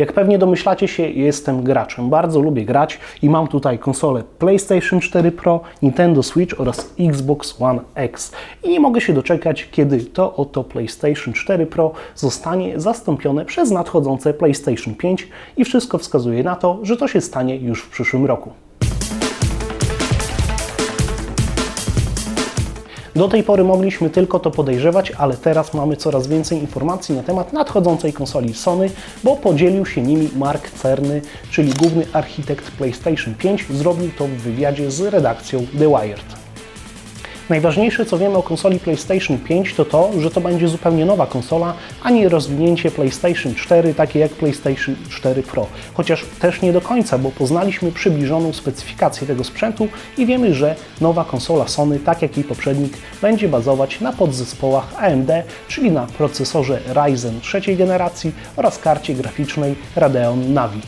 Jak pewnie domyślacie się, jestem graczem. Bardzo lubię grać i mam tutaj konsolę PlayStation 4 Pro, Nintendo Switch oraz Xbox One X. I nie mogę się doczekać, kiedy to oto PlayStation 4 Pro zostanie zastąpione przez nadchodzące PlayStation 5 i wszystko wskazuje na to, że to się stanie już w przyszłym roku. Do tej pory mogliśmy tylko to podejrzewać, ale teraz mamy coraz więcej informacji na temat nadchodzącej konsoli Sony, bo podzielił się nimi Mark Cerny, czyli główny architekt PlayStation 5, zrobił to w wywiadzie z redakcją The Wired. Najważniejsze, co wiemy o konsoli PlayStation 5, to to, że to będzie zupełnie nowa konsola, a nie rozwinięcie PlayStation 4, takie jak PlayStation 4 Pro. Chociaż też nie do końca, bo poznaliśmy przybliżoną specyfikację tego sprzętu i wiemy, że nowa konsola Sony, tak jak jej poprzednik, będzie bazować na podzespołach AMD, czyli na procesorze Ryzen trzeciej generacji oraz karcie graficznej Radeon Navi.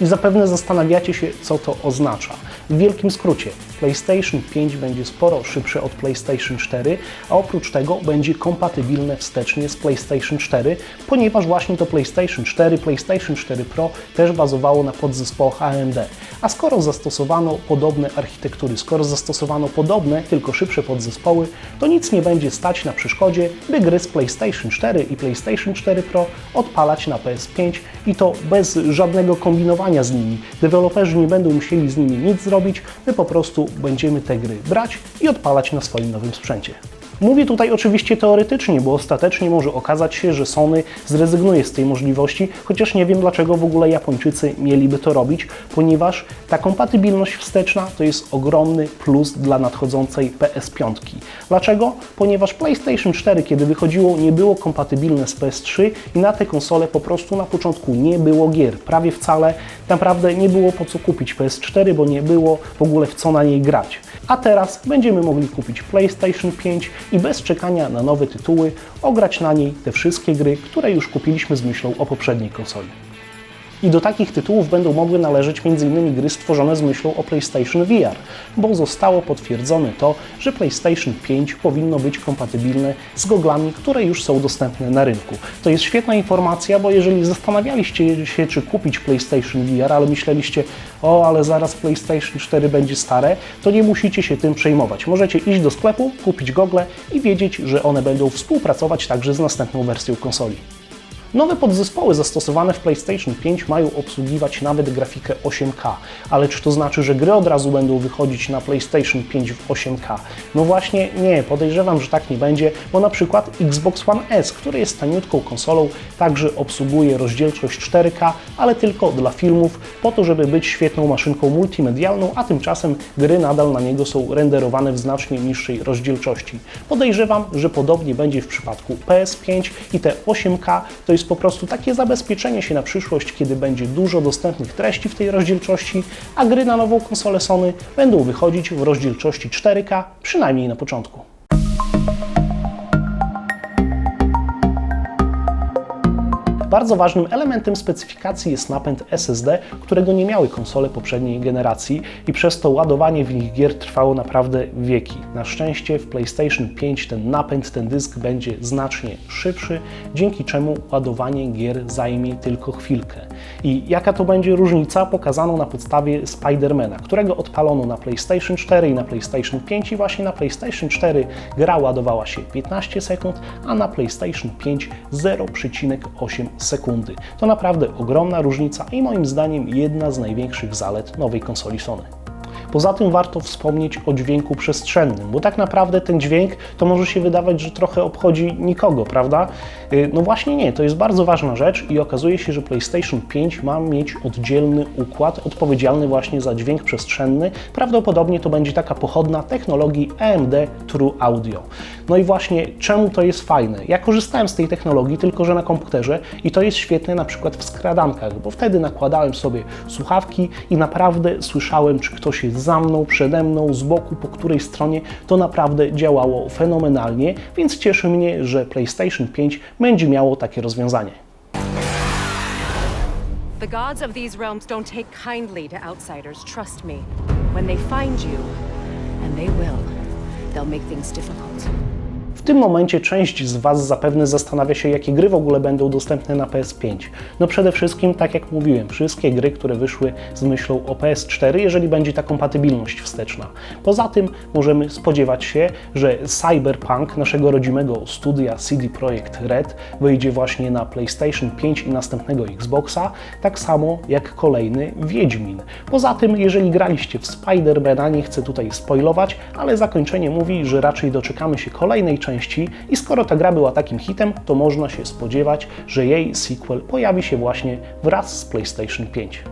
I zapewne zastanawiacie się, co to oznacza. W wielkim skrócie, PlayStation 5 będzie sporo szybsze od PlayStation 4, a oprócz tego będzie kompatybilne wstecznie z PlayStation 4, ponieważ właśnie to PlayStation 4, PlayStation 4 Pro też bazowało na podzespołach AMD. A skoro zastosowano podobne architektury, skoro zastosowano podobne, tylko szybsze podzespoły, to nic nie będzie stać na przeszkodzie, by gry z PlayStation 4 i PlayStation 4 Pro odpalać na PS5 i to bez żadnego kombinowania z nimi. Deweloperzy nie będą musieli z nimi nic zrobić, my po prostu będziemy te gry brać i odpalać na swoim nowym sprzęcie. Mówię tutaj oczywiście teoretycznie, bo ostatecznie może okazać się, że Sony zrezygnuje z tej możliwości, chociaż nie wiem dlaczego w ogóle Japończycy mieliby to robić, ponieważ ta kompatybilność wsteczna to jest ogromny plus dla nadchodzącej PS5. Dlaczego? Ponieważ PlayStation 4, kiedy wychodziło, nie było kompatybilne z PS3 i na te konsole po prostu na początku nie było gier, prawie wcale. Naprawdę nie było po co kupić PS4, bo nie było w ogóle w co na niej grać. A teraz będziemy mogli kupić PlayStation 5 i bez czekania na nowe tytuły ograć na niej te wszystkie gry, które już kupiliśmy z myślą o poprzedniej konsoli. I do takich tytułów będą mogły należeć m.in. gry stworzone z myślą o PlayStation VR, bo zostało potwierdzone to, że PlayStation 5 powinno być kompatybilne z goglami, które już są dostępne na rynku. To jest świetna informacja, bo jeżeli zastanawialiście się, czy kupić PlayStation VR, ale myśleliście, o, ale zaraz PlayStation 4 będzie stare, to nie musicie się tym przejmować. Możecie iść do sklepu, kupić gogle i wiedzieć, że one będą współpracować także z następną wersją konsoli. Nowe podzespoły zastosowane w PlayStation 5 mają obsługiwać nawet grafikę 8K, ale czy to znaczy, że gry od razu będą wychodzić na PlayStation 5 w 8K? No właśnie nie, podejrzewam, że tak nie będzie, bo na przykład Xbox One S, który jest taniutką konsolą, także obsługuje rozdzielczość 4K, ale tylko dla filmów, po to, żeby być świetną maszynką multimedialną, a tymczasem gry nadal na niego są renderowane w znacznie niższej rozdzielczości. Podejrzewam, że podobnie będzie w przypadku PS5 i te 8K to jest po prostu takie zabezpieczenie się na przyszłość, kiedy będzie dużo dostępnych treści w tej rozdzielczości, a gry na nową konsolę Sony będą wychodzić w rozdzielczości 4K, przynajmniej na początku. Bardzo ważnym elementem specyfikacji jest napęd SSD, którego nie miały konsole poprzedniej generacji i przez to ładowanie w nich gier trwało naprawdę wieki. Na szczęście w PlayStation 5 ten napęd, ten dysk będzie znacznie szybszy, dzięki czemu ładowanie gier zajmie tylko chwilkę. I jaka to będzie różnica? Pokazano na podstawie Spidermana, którego odpalono na PlayStation 4 i na PlayStation 5 i właśnie na PlayStation 4 gra ładowała się 15 sekund, a na PlayStation 5 0,8 sekundy. To naprawdę ogromna różnica i moim zdaniem jedna z największych zalet nowej konsoli Sony. Poza tym warto wspomnieć o dźwięku przestrzennym, bo tak naprawdę ten dźwięk to może się wydawać, że trochę obchodzi nikogo, prawda? Y, no właśnie nie, to jest bardzo ważna rzecz i okazuje się, że PlayStation 5 ma mieć oddzielny układ odpowiedzialny właśnie za dźwięk przestrzenny. Prawdopodobnie to będzie taka pochodna technologii AMD True Audio. No i właśnie czemu to jest fajne? Ja korzystałem z tej technologii, tylko że na komputerze i to jest świetne na przykład w skradankach, bo wtedy nakładałem sobie słuchawki i naprawdę słyszałem, czy ktoś jest za mną, przede mną, z boku, po której stronie, to naprawdę działało fenomenalnie, więc cieszy mnie, że PlayStation 5 będzie miało takie rozwiązanie. The gods of these realms don't take kindly to outsiders, trust me. When they find you, and they will, they'll make things difficult. Tym momencie część z Was zapewne zastanawia się, jakie gry w ogóle będą dostępne na PS5. No przede wszystkim, tak jak mówiłem, wszystkie gry, które wyszły z myślą o PS4, jeżeli będzie ta kompatybilność wsteczna. Poza tym możemy spodziewać się, że Cyberpunk naszego rodzimego studia CD Projekt Red wyjdzie właśnie na PlayStation 5 i następnego Xboxa, tak samo jak kolejny Wiedźmin. Poza tym, jeżeli graliście w Spider-Mana, nie chcę tutaj spoilować, ale zakończenie mówi, że raczej doczekamy się kolejnej części i skoro ta gra była takim hitem, to można się spodziewać, że jej sequel pojawi się właśnie wraz z PlayStation 5.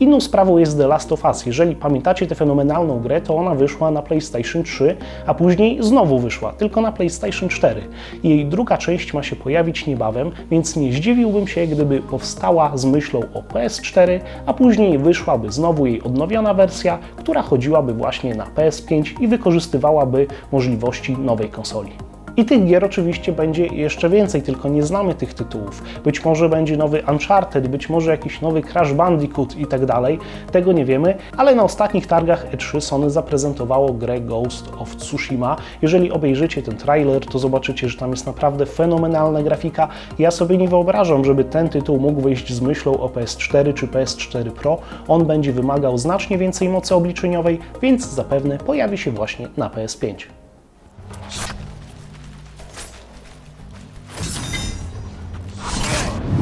Inną sprawą jest The Last of Us. Jeżeli pamiętacie tę fenomenalną grę, to ona wyszła na PlayStation 3, a później znowu wyszła, tylko na PlayStation 4. Jej druga część ma się pojawić niebawem, więc nie zdziwiłbym się, gdyby powstała z myślą o PS4, a później wyszłaby znowu jej odnowiona wersja, która chodziłaby właśnie na PS5 i wykorzystywałaby możliwości nowej konsoli. I tych gier oczywiście będzie jeszcze więcej, tylko nie znamy tych tytułów. Być może będzie nowy Uncharted, być może jakiś nowy Crash Bandicoot i tak dalej. Tego nie wiemy, ale na ostatnich targach E3 Sony zaprezentowało grę Ghost of Tsushima. Jeżeli obejrzycie ten trailer, to zobaczycie, że tam jest naprawdę fenomenalna grafika. Ja sobie nie wyobrażam, żeby ten tytuł mógł wyjść z myślą o PS4 czy PS4 Pro. On będzie wymagał znacznie więcej mocy obliczeniowej, więc zapewne pojawi się właśnie na PS5.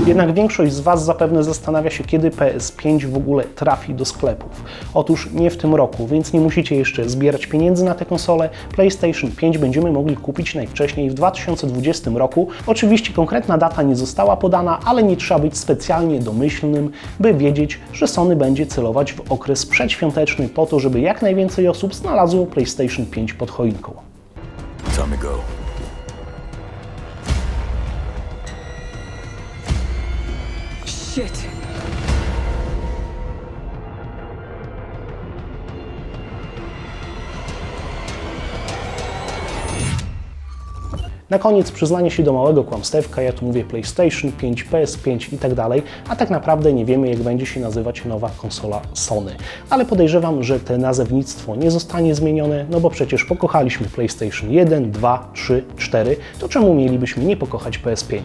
Jednak większość z Was zapewne zastanawia się, kiedy PS5 w ogóle trafi do sklepów. Otóż nie w tym roku, więc nie musicie jeszcze zbierać pieniędzy na tę konsolę. PlayStation 5 będziemy mogli kupić najwcześniej w 2020 roku. Oczywiście konkretna data nie została podana, ale nie trzeba być specjalnie domyślnym, by wiedzieć, że Sony będzie celować w okres przedświąteczny po to, żeby jak najwięcej osób znalazło PlayStation 5 pod choinką. Time to go. Shit. Na koniec przyznanie się do małego kłamstewka, ja tu mówię PlayStation 5, PS5 i tak dalej, a tak naprawdę nie wiemy jak będzie się nazywać nowa konsola Sony. Ale podejrzewam, że te nazewnictwo nie zostanie zmienione, no bo przecież pokochaliśmy PlayStation 1, 2, 3, 4, to czemu mielibyśmy nie pokochać PS5?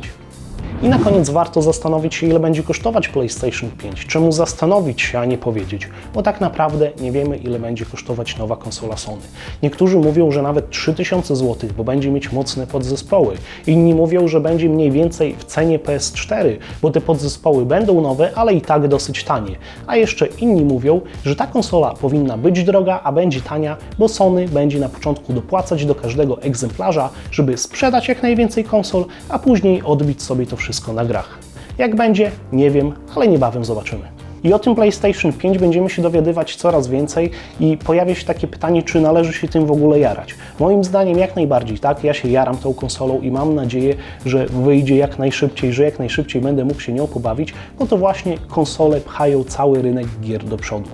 I na koniec warto zastanowić się, ile będzie kosztować PlayStation 5. Czemu zastanowić się, a nie powiedzieć? Bo tak naprawdę nie wiemy, ile będzie kosztować nowa konsola Sony. Niektórzy mówią, że nawet 3000 zł, bo będzie mieć mocne podzespoły. Inni mówią, że będzie mniej więcej w cenie PS4, bo te podzespoły będą nowe, ale i tak dosyć tanie. A jeszcze inni mówią, że ta konsola powinna być droga, a będzie tania, bo Sony będzie na początku dopłacać do każdego egzemplarza, żeby sprzedać jak najwięcej konsol, a później odbić sobie to wszystko na grach. Jak będzie, nie wiem, ale niebawem zobaczymy. I o tym PlayStation 5 będziemy się dowiadywać coraz więcej i pojawia się takie pytanie, czy należy się tym w ogóle jarać. Moim zdaniem jak najbardziej, tak? Ja się jaram tą konsolą i mam nadzieję, że wyjdzie jak najszybciej, że jak najszybciej będę mógł się nią pobawić, bo to właśnie konsole pchają cały rynek gier do przodu.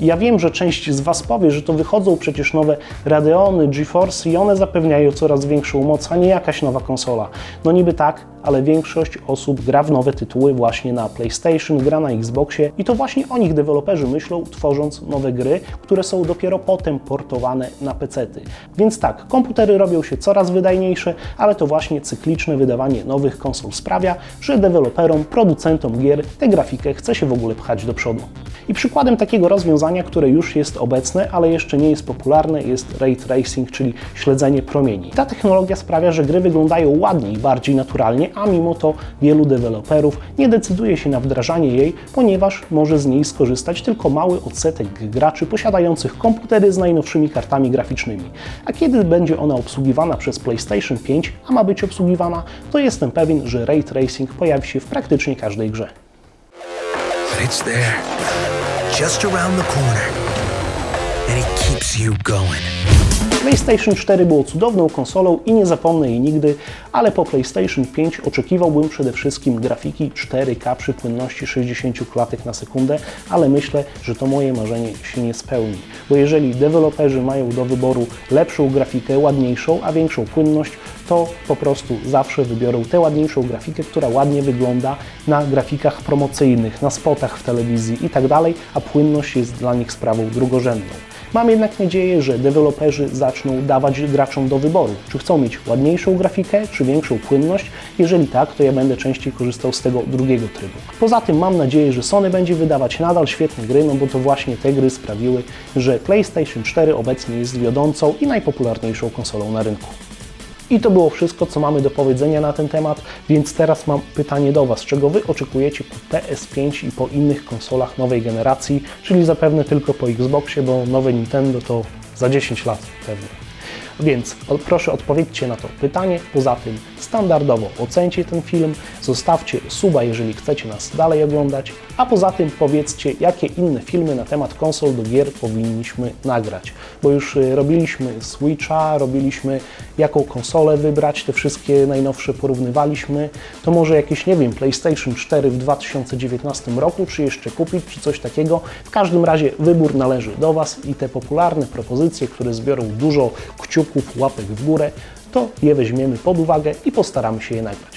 Ja wiem, że część z Was powie, że to wychodzą przecież nowe Radeony, GeForce i one zapewniają coraz większą moc, a nie jakaś nowa konsola. No niby tak, ale większość osób gra w nowe tytuły właśnie na PlayStation, gra na Xboxie i to właśnie o nich deweloperzy myślą, tworząc nowe gry, które są dopiero potem portowane na PC-ty. Więc tak, komputery robią się coraz wydajniejsze, ale to właśnie cykliczne wydawanie nowych konsol sprawia, że deweloperom, producentom gier tę grafikę chce się w ogóle pchać do przodu. I przykładem takiego rozwiązania, które już jest obecne, ale jeszcze nie jest popularne, jest ray tracing, czyli śledzenie promieni. Ta technologia sprawia, że gry wyglądają ładniej, bardziej naturalnie, a mimo to wielu deweloperów nie decyduje się na wdrażanie jej, ponieważ może z niej skorzystać tylko mały odsetek graczy posiadających komputery z najnowszymi kartami graficznymi. A kiedy będzie ona obsługiwana przez PlayStation 5, a ma być obsługiwana, to jestem pewien, że ray tracing pojawi się w praktycznie każdej grze. It's there. Just around the corner. And it keeps you going. PlayStation 4 było cudowną konsolą i nie zapomnę jej nigdy, ale po PlayStation 5 oczekiwałbym przede wszystkim grafiki 4K przy płynności 60 klatek na sekundę, ale myślę, że to moje marzenie się nie spełni, bo jeżeli deweloperzy mają do wyboru lepszą grafikę, ładniejszą, a większą płynność, to po prostu zawsze wybiorą tę ładniejszą grafikę, która ładnie wygląda na grafikach promocyjnych, na spotach w telewizji i tak a płynność jest dla nich sprawą drugorzędną. Mam jednak nadzieję, że deweloperzy zaczną dawać graczom do wyboru, czy chcą mieć ładniejszą grafikę, czy większą płynność. Jeżeli tak, to ja będę częściej korzystał z tego drugiego trybu. Poza tym mam nadzieję, że Sony będzie wydawać nadal świetne gry, no bo to właśnie te gry sprawiły, że PlayStation 4 obecnie jest wiodącą i najpopularniejszą konsolą na rynku. I to było wszystko, co mamy do powiedzenia na ten temat, więc teraz mam pytanie do Was. Czego Wy oczekujecie po PS5 i po innych konsolach nowej generacji, czyli zapewne tylko po Xboxie, bo nowe Nintendo to za 10 lat pewnie. Więc proszę odpowiedzcie na to pytanie. Poza tym standardowo ocencie ten film, zostawcie suba, jeżeli chcecie nas dalej oglądać, a poza tym powiedzcie, jakie inne filmy na temat konsol do gier powinniśmy nagrać. Bo już y, robiliśmy Switcha, robiliśmy jaką konsolę wybrać, te wszystkie najnowsze porównywaliśmy. To może jakieś, nie wiem, PlayStation 4 w 2019 roku, czy jeszcze kupić, czy coś takiego. W każdym razie wybór należy do Was i te popularne propozycje, które zbiorą dużo kciuków, łapek w górę, to je weźmiemy pod uwagę i postaramy się je nagrać.